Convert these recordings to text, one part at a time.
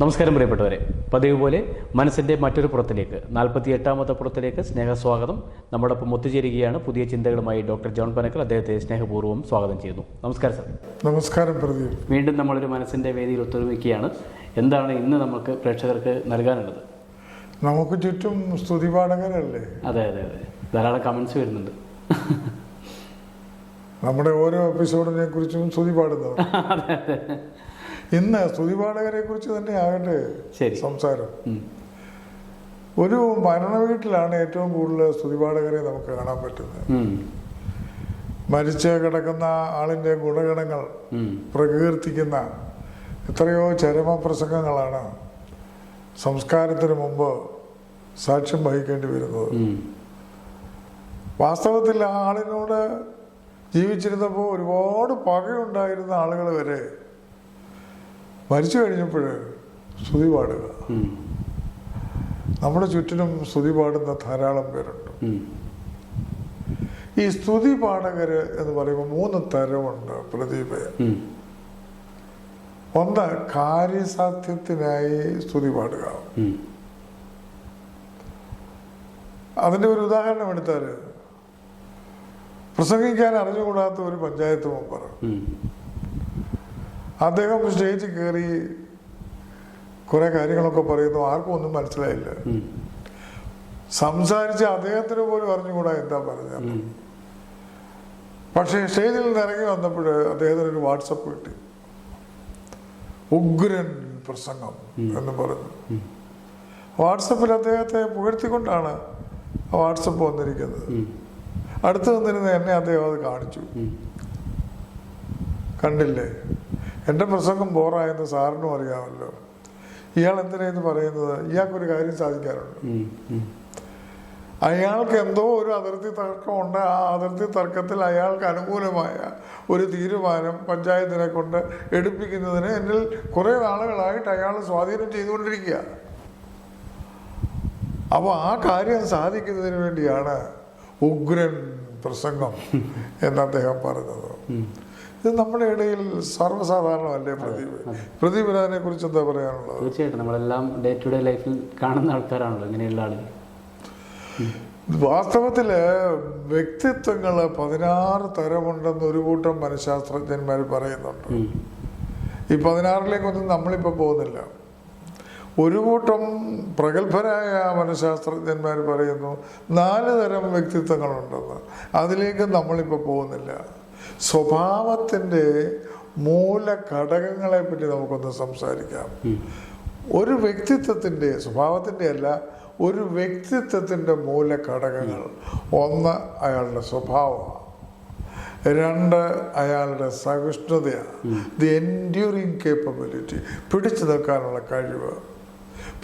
നമസ്കാരം പ്രിയപ്പെട്ടവരെ. പതിവ് പോലെ മനസ്സിന്റെ മറ്റൊരു പുറത്തിലേക്ക് നാൽപ്പത്തി എട്ടാമത്തെ പുറത്തിലേക്ക് സ്നേഹസ്വാഗതം. നമ്മോടൊപ്പം ഒത്തുചേരുകയാണ് പുതിയ ചിന്തകളുമായി ഡോക്ടർ ജോൺ പനക്കൽ. അദ്ദേഹത്തെ സ്നേഹപൂർവം സ്വാഗതം ചെയ്യുന്നു. നമസ്കാരം സർ. നമസ്കാരം പ്രദീപ്. വീണ്ടും നമ്മളൊരു മനസ്സിന്റെ വേദിയിൽ ഒത്തൊരുമിക്കുകയാണ്. എന്താണ് ഇന്ന് നമുക്ക് പ്രേക്ഷകർക്ക് നൽകാനുള്ളത്? നമുക്ക് ചുറ്റും സ്തുതിപാഠകരല്ലേ അതെ അതെ അതെ. ധാരാളം കമൻസ് വരുന്നുണ്ട്. നമ്മുടെ ഓരോ എപ്പിസോഡിനെ കുറിച്ചും സ്തുതി പാടുന്നവർ ഇന്ന് സ്തുതിപാഠകരെ കുറിച്ച് തന്നെ ആകട്ടെ സംസാരം ഒരു മരണ വീട്ടിലാണ് ഏറ്റവും കൂടുതൽ സ്തുതിപാഠകരെ നമുക്ക് കാണാൻ പറ്റുന്നത്. മരിച്ച് കിടക്കുന്ന ആളിന്റെ ഗുണഗണങ്ങൾ പ്രകീർത്തിക്കുന്ന എത്രയോ ചരമ പ്രസംഗങ്ങളാണ് സംസ്കാരത്തിന് മുമ്പ് സാക്ഷ്യം വഹിക്കേണ്ടി വരുന്നത്. വാസ്തവത്തിൽ ആ ആളിനോട് ജീവിച്ചിരുന്നപ്പോൾ ഒരുപാട് പകയുണ്ടായിരുന്ന ആളുകൾ വരെ മരിച്ചു കഴിഞ്ഞപ്പോൾ സ്തുതി പാടുക. നമ്മുടെ ചുറ്റിനും സ്തുതി പാടുന്ന ധാരാളം പേരുണ്ട്. ഈ സ്തുതി പാടകര് എന്ന് പറയുമ്പോൾ മൂന്ന് തരമുണ്ട് പ്രദീപ. ഒന്ന് കാര്യസാധ്യത്തിനായി സ്തുതി പാടുക. അതിന്റെ അതിന്റെ ഒരു ഉദാഹരണം എടുത്താൽ പ്രസംഗിക്കാൻ അറിഞ്ഞുകൂടാത്ത ഒരു പഞ്ചായത്ത് മെമ്പർ. അദ്ദേഹം സ്റ്റേജിൽ കയറി കുറെ കാര്യങ്ങളൊക്കെ പറയുന്നു. ആർക്കും ഒന്നും മനസ്സിലായില്ല. സംസാരിച്ച് അദ്ദേഹത്തിന് പോലും അറിഞ്ഞുകൂടാ എന്താ പറഞ്ഞത്. പക്ഷെ സ്റ്റേജിൽ നിന്ന് ഇറങ്ങി വന്നപ്പോൾ അദ്ദേഹത്തിന് ഒരു വാട്സപ്പ് കിട്ടി. ഉഗ്രൻ പ്രസംഗം എന്ന് പറഞ്ഞു. വാട്സപ്പിൽ അദ്ദേഹത്തെ പുകഴ്ത്തിക്കൊണ്ടാണ് വാട്സപ്പ് വന്നിരിക്കുന്നത്. അടുത്ത് വന്നിരുന്ന എന്നെ അദ്ദേഹം അത് കാണിച്ചു. കണ്ടില്ലേ? എന്റെ പ്രസംഗം ബോറായെന്ന് സാറിനും അറിയാമല്ലോ. ഇയാൾ എന്തിനാന്ന് പറയുന്നത്? ഇയാൾക്കൊരു കാര്യം സാധിക്കാറുണ്ട്. അയാൾക്ക് എന്തോ ഒരു അതിർത്തി തർക്കമുണ്ട്. ആ അതിർത്തി തർക്കത്തിൽ അയാൾക്ക് അനുകൂലമായ ഒരു തീരുമാനം പഞ്ചായത്തിനെ കൊണ്ട് എടുപ്പിക്കുന്നതിന് എന്നിൽ കുറെ നാളുകളായിട്ട് അയാൾ സ്വാധീനം ചെയ്തുകൊണ്ടിരിക്കുക. അപ്പോൾ ആ കാര്യം സാധിക്കുന്നതിന് വേണ്ടിയാണ് ഉഗ്രൻ പ്രസംഗം എന്ന് അദ്ദേഹം പറഞ്ഞത്. ഇത് നമ്മുടെ ഇടയിൽ സർവസാധാരണമല്ലേ പ്രദീപ്? പ്രദീപ് അതിനെ കുറിച്ച് എന്താ പറയാനുള്ളത്? തീർച്ചയായിട്ടും നമ്മളെല്ലാം ഡേ ടു ഡേ ലൈഫിൽ കാണുന്ന ആൾക്കാരാണല്ലോ ഇങ്ങനെയുള്ള ആളുകൾ. വാസ്തവത്തിൽ വ്യക്തിത്വങ്ങൾ പതിനാറ് തരമുണ്ടെന്ന് ഒരു കൂട്ടം മനഃശാസ്ത്രജ്ഞന്മാർ പറയുന്നുണ്ട്. ഈ പതിനാറിലേക്കൊന്നും നമ്മളിപ്പോൾ പോകുന്നില്ല. ഒരു കൂട്ടം പ്രഗത്ഭരായ മനഃശാസ്ത്രജ്ഞന്മാർ പറയുന്നു നാല് തരം വ്യക്തിത്വങ്ങളുണ്ടെന്ന്. അതിലേക്ക് നമ്മളിപ്പോൾ പോകുന്നില്ല. സ്വഭാവത്തിന്റെ മൂല ഘടകങ്ങളെ പറ്റി നമുക്കൊന്ന് സംസാരിക്കാം. ഒരു വ്യക്തിത്വത്തിന്റെ സ്വഭാവത്തിന്റെ അല്ല ഒരു വ്യക്തിത്വത്തിന്റെ മൂല ഘടകങ്ങൾ ഒന്ന് അയാളുടെ സ്വഭാവമാണ്. രണ്ട് അയാളുടെ സഹിഷ്ണുതയാണ്. ദി എൻഡ്യൂറിങ് കേപ്പബിലിറ്റി പിടിച്ചു നിൽക്കാനുള്ള കഴിവ്.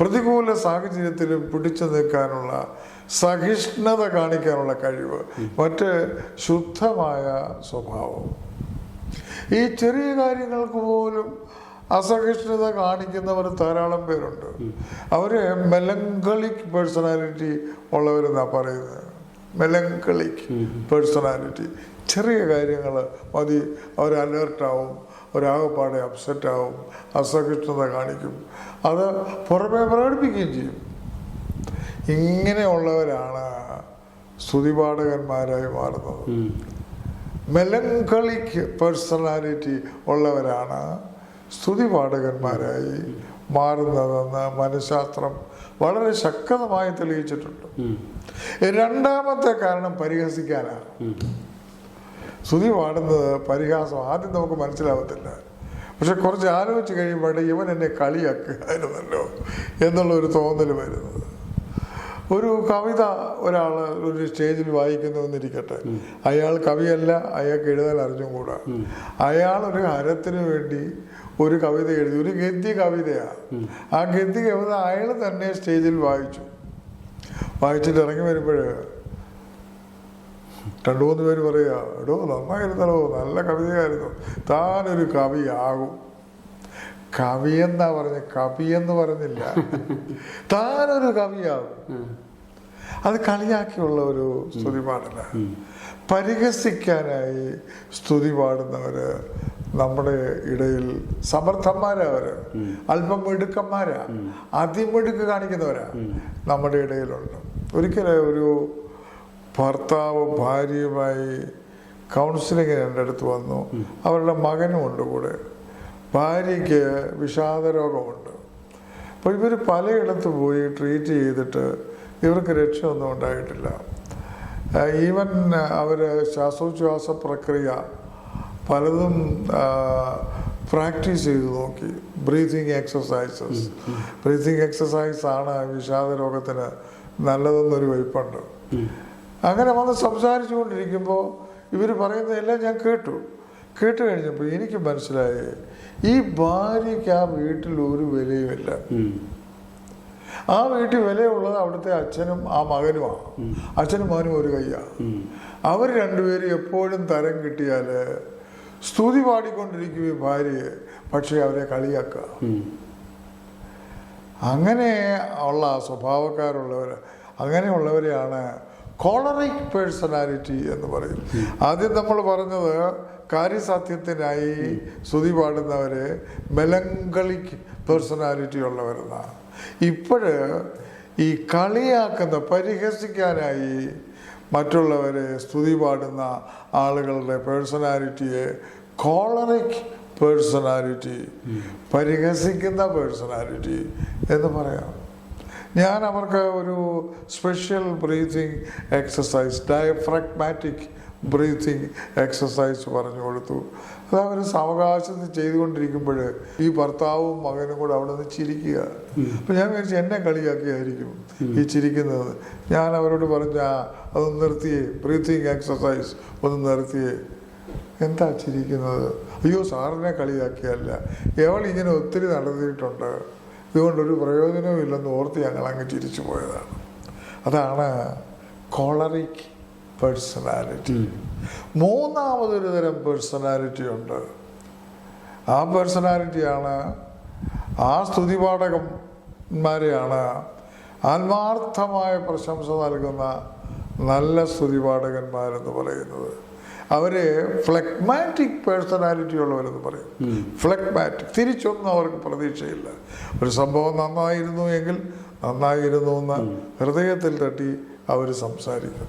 പ്രതികൂല സാഹചര്യത്തിലും പിടിച്ചു നിൽക്കാനുള്ള സഹിഷ്ണുത കാണിക്കാനുള്ള കഴിവ് മറ്റ് ശുദ്ധമായ സ്വഭാവം. ഈ ചെറിയ കാര്യങ്ങൾക്ക് പോലും അസഹിഷ്ണുത കാണിക്കുന്നവർ ധാരാളം പേരുണ്ട്. അവർ മെലങ്കളിക് പേഴ്സണാലിറ്റി ഉള്ളവരെന്നാ പറയുന്നത്. മെലങ്കളിക് പേഴ്സണാലിറ്റി ചെറിയ കാര്യങ്ങൾ മതി അവർ അലേർട്ടാവും ഒരാകപ്പാടെ അപ്സെറ്റാവും അസഹിഷ്ണുത കാണിക്കും. അത് പുറമെ പ്രകടിപ്പിക്കുകയും ചെയ്യും. ഇങ്ങനെയുള്ളവരാണ് സ്തുതിപാഠകന്മാരായി മാറുന്നത്. മെലങ്കളിക്ക് മെലങ്കളിക് പേഴ്സണാലിറ്റി ഉള്ളവരാണ് സ്തുതിപാഠകന്മാരായി മാറുന്നതെന്ന് മനഃശാസ്ത്രം വളരെ ശക്തമായി തെളിയിച്ചിട്ടുണ്ട്. രണ്ടാമത്തെ കാരണം പരിഹസിക്കാനാണ്. സ്തുതി പാടുന്നത് പരിഹാസം ആദ്യം നമുക്ക് മനസ്സിലാവത്തില്ല. പക്ഷെ കുറച്ച് ആലോചിച്ച് കഴിയുമ്പോഴേ ഇവൻ എന്നെ കളിയാക്കുകയായിരുന്നല്ലോ എന്നുള്ള ഒരു തോന്നൽ വരുന്നത്. ഒരു കവിത ഒരാൾ ഒരു സ്റ്റേജിൽ വായിക്കുന്നു എന്നിരിക്കട്ടെ അയാൾ കവിയല്ല അയാൾക്ക് എഴുതാൻ അറിഞ്ഞുകൂടാ അയാൾ ഒരു ഹരത്തിന് വേണ്ടി ഒരു കവിത എഴുതി. ഒരു ഗദ്യ കവിതയാണ് ആ ഗദ്യ കവിത അയാൾ തന്നെ സ്റ്റേജിൽ വായിച്ചു. വായിച്ചിട്ട് ഇറങ്ങി വരുമ്പോൾ രണ്ടു മൂന്ന് പേര് പറയുക എടോ നന്നായിരുന്നല്ലോ. നല്ല കവിതയായിരുന്നു. താനൊരു കവിയാകും. കവിയെന്നാ പറഞ്ഞ കവി എന്ന് പറഞ്ഞില്ല താനൊരു കവിയാകും ഉം. അത് കളിയാക്കിയുള്ള ഒരു സ്തുതി പാടല പരിഹസിക്കാനായി സ്തുതി പാടുന്നവര് നമ്മുടെ ഇടയിൽ സമർത്ഥന്മാരാ അവർ. അല്പം മിടുക്കന്മാരാ. അതിമിടുക്ക് കാണിക്കുന്നവരാ നമ്മുടെ ഇടയിലുണ്ട്. ഒരിക്കലും ഒരു ഭർത്താവ് ഭാര്യയുമായി കൗൺസിലിങ്ങിന് എന്റെ അടുത്ത് വന്നു. അവരുടെ മകനും ഉണ്ട് കൂടെ. ഭാര്യയ്ക്ക് വിഷാദരോഗമുണ്ട്. അപ്പോൾ ഇവർ പലയിടത്ത് പോയി ട്രീറ്റ് ചെയ്തിട്ട് ഇവർക്ക് രക്ഷയൊന്നും ഉണ്ടായിട്ടില്ല. ഈവൻ അവർ ശ്വാസോച്ഛ്വാസ പ്രക്രിയ പലതും പ്രാക്ടീസ് ചെയ്ത് നോക്കി. ബ്രീതിങ് എക്സസൈസസ് ബ്രീതിങ് എക്സസൈസ് ആണ് വിഷാദ രോഗത്തിന് നല്ലതെന്നൊരു വയ്പുണ്ട് അങ്ങനെ വന്ന് സംസാരിച്ചു കൊണ്ടിരിക്കുമ്പോൾ ഇവർ പറയുന്നതെല്ലാം ഞാൻ കേട്ടു. കേട്ട് കഴിഞ്ഞപ്പോൾ എനിക്ക് മനസ്സിലായി ഈ ഭാര്യയ്ക്ക് ആ വീട്ടിൽ ഒരു വിലയുമില്ല. ആ വീട്ടിൽ വിലയുള്ളത് അവിടുത്തെ അച്ഛനും ആ മകനുമാണ് അച്ഛനും മകനും ഒരു കയ്യാണ് അവർ രണ്ടുപേരും എപ്പോഴും തരം കിട്ടിയാൽ സ്തുതി പാടിക്കൊണ്ടിരിക്കും ഈ ഭാര്യയെ പക്ഷേ അവരെ കളിയാക്കുക അങ്ങനെ ഉള്ള സ്വഭാവക്കാരുള്ളവർ അങ്ങനെയുള്ളവരെയാണ് കോളറിക് പേഴ്സണാലിറ്റി എന്ന് പറയും. ആദ്യം നമ്മൾ പറഞ്ഞത് കാര്യസാധ്യത്തിനായി സ്തുതി പാടുന്നവരെ മെലങ്കളിക് പേഴ്സണാലിറ്റി ഉള്ളവരെന്നാണ്. ഇപ്പോഴ് ഈ കളിയാക്കുന്ന പരിഹസിക്കാനായി മറ്റുള്ളവരെ സ്തുതി പാടുന്ന ആളുകളുടെ പേഴ്സണാലിറ്റിയെ കോളറിക് പേഴ്സണാലിറ്റി പരിഹസിക്കുന്ന പേഴ്സണാലിറ്റി എന്ന് പറയാം. ഞാൻ അവർക്ക് ഒരു special breathing exercise diaphragmatic breathing exercise പറഞ്ഞു കൊടുത്തു. അത് അവർ സാവകാശത്തിൽ ചെയ്തുകൊണ്ടിരിക്കുമ്പോൾ ഈ ഭർത്താവും മകനും കൂടെ അവിടെ നിന്ന് ചിരിക്കുക. അപ്പം ഞാൻ വിചാരിച്ചു എന്നെ കളിയാക്കിയായിരിക്കും ഈ ചിരിക്കുന്നത്. ഞാൻ അവരോട് പറഞ്ഞ "ആ, അതൊന്ന് നിർത്തിയേ ബ്രീത്തിങ് എക്സസൈസ് ഒന്ന് നിർത്തിയേ. എന്താ ചിരിക്കുന്നത്? അയ്യോ സാറിനെ കളിയാക്കിയല്ല. എവൾ ഇങ്ങനെ ഒത്തിരി നടത്തിയിട്ടുണ്ട് ഇതുകൊണ്ടൊരു പ്രയോജനവും ഇല്ലെന്ന് ഓർത്ത് ഞങ്ങൾ അങ്ങ് തിരിച്ചു പോയതാണ്. അതാണ് കോളറിക് പേഴ്സണാലിറ്റി. മൂന്നാമതൊരു തരം പേഴ്സണാലിറ്റി ഉണ്ട്. ആ പേഴ്സണാലിറ്റിയാണ് ആ സ്തുതിപാഠകന്മാരെയാണ് ആത്മാർത്ഥമായ പ്രശംസ നൽകുന്ന നല്ല സ്തുതിപാഠകന്മാരെന്ന് പറയുന്നത്. അവരെ ഫ്ലെഗ്മാറ്റിക് പേഴ്സണാലിറ്റി ഉള്ളവരെന്ന് പറയും. ഫ്ലെഗ്മാറ്റിക് തിരിച്ചൊന്നും അവർക്ക് പ്രതീക്ഷയില്ല. ഒരു സംഭവം നന്നായിരുന്നു എങ്കിൽ നന്നായിരുന്നു എന്ന് ഹൃദയത്തിൽ തട്ടി അവർ സംസാരിക്കും.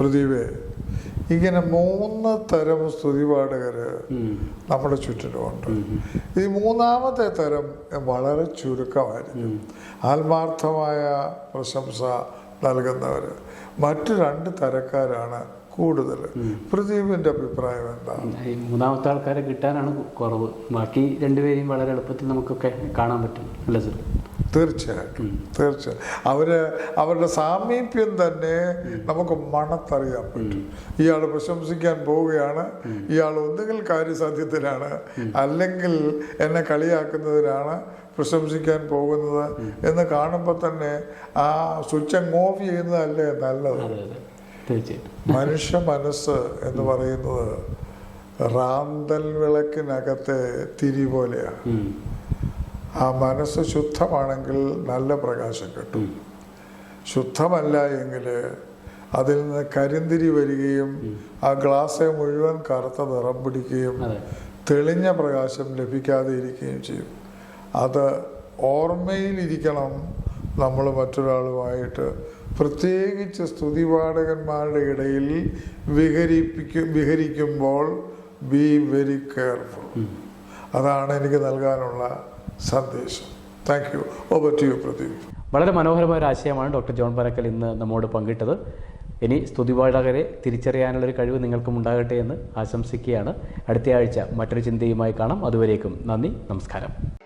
പ്രദീപേ ഇങ്ങനെ മൂന്ന് തരം സ്തുതിപാഠകർ. നമ്മുടെ ചുറ്റിലുമുണ്ട്. ഈ മൂന്നാമത്തെ തരം വളരെ ചുരുക്കമായിരിക്കും. ആത്മാർത്ഥമായ പ്രശംസ നൽകുന്നവർ മറ്റു രണ്ട് തരക്കാരാണ് കൂടുതൽ. പ്രദീപിന്റെ അഭിപ്രായം എന്താണ്? ഈ മൂന്നാമത്തെ ആൾക്കാരെ കിട്ടാനാണ് കുറവ്. ബാക്കി രണ്ടുപേരെയും വളരെ എളുപ്പത്തിൽ നമുക്കൊക്കെ കാണാൻ പറ്റും. അല്ലേ സർ? തീർച്ചയായിട്ടും. തീർച്ചയായും അവർ അവരുടെ സാമീപ്യം തന്നെ നമുക്ക് മണത്തറിയാൻ പറ്റും. ഇയാൾ പ്രശംസിക്കാൻ പോവുകയാണ്. ഇയാൾ ഒന്നുകിൽ കാര്യസാധ്യത്തിലാണ് അല്ലെങ്കിൽ എന്നെ കളിയാക്കുന്നതിനാണ് പ്രശംസിക്കാൻ പോകുന്നത് എന്ന് കാണുമ്പോൾ തന്നെ ആ സ്വിച്ച് അങ്ങ് ഓഫ് ചെയ്യുന്നതല്ലേ നല്ലത്? തീർച്ചയായിട്ടും മനുഷ്യ മനസ്സ് എന്ന് പറയുന്നത് റാന്തൽ വിളക്കിനകത്തെ തിരി പോലെയാണ്. ആ മനസ്സ് ശുദ്ധമാണെങ്കിൽ നല്ല പ്രകാശം കിട്ടും. ശുദ്ധമല്ല എങ്കിൽ അതിൽ നിന്ന് കരിന്തിരി വരികയും ആ ഗ്ലാസ് മുഴുവൻ കറുത്ത നിറം പിടിക്കുകയും തെളിഞ്ഞ പ്രകാശം ലഭിക്കാതെ ഇരിക്കുകയും ചെയ്യും. അത് ഓർമ്മയിലിരിക്കണം നമ്മൾ മറ്റൊരാളുമായിട്ട് പ്രത്യേകിച്ച് സ്തുതിപാഠകന്മാരുടെ ഇടയിൽ വിഹരിപ്പിക്കും വിഹരിക്കുമ്പോൾ ബി വെരി കെയർഫുൾ അതാണ് എനിക്ക് നൽകാനുള്ള സന്ദേശം. Thank you over to you Pradeep വളരെ മനോഹരമായ ഒരു ആശയമാണ് ഡോക്ടർ ജോൺ പരക്കൽ ഇന്ന് നമ്മോട് പങ്കിട്ടത്. ഇനി സ്തുതിപാഠകരെ തിരിച്ചറിയാനുള്ളൊരു കഴിവ് നിങ്ങൾക്കും ഉണ്ടാകട്ടെ എന്ന് ആശംസിക്കുകയാണ്. അടുത്തയാഴ്ച മറ്റൊരു ചിന്തയുമായി കാണാം. അതുവരേക്കും നന്ദി നമസ്കാരം.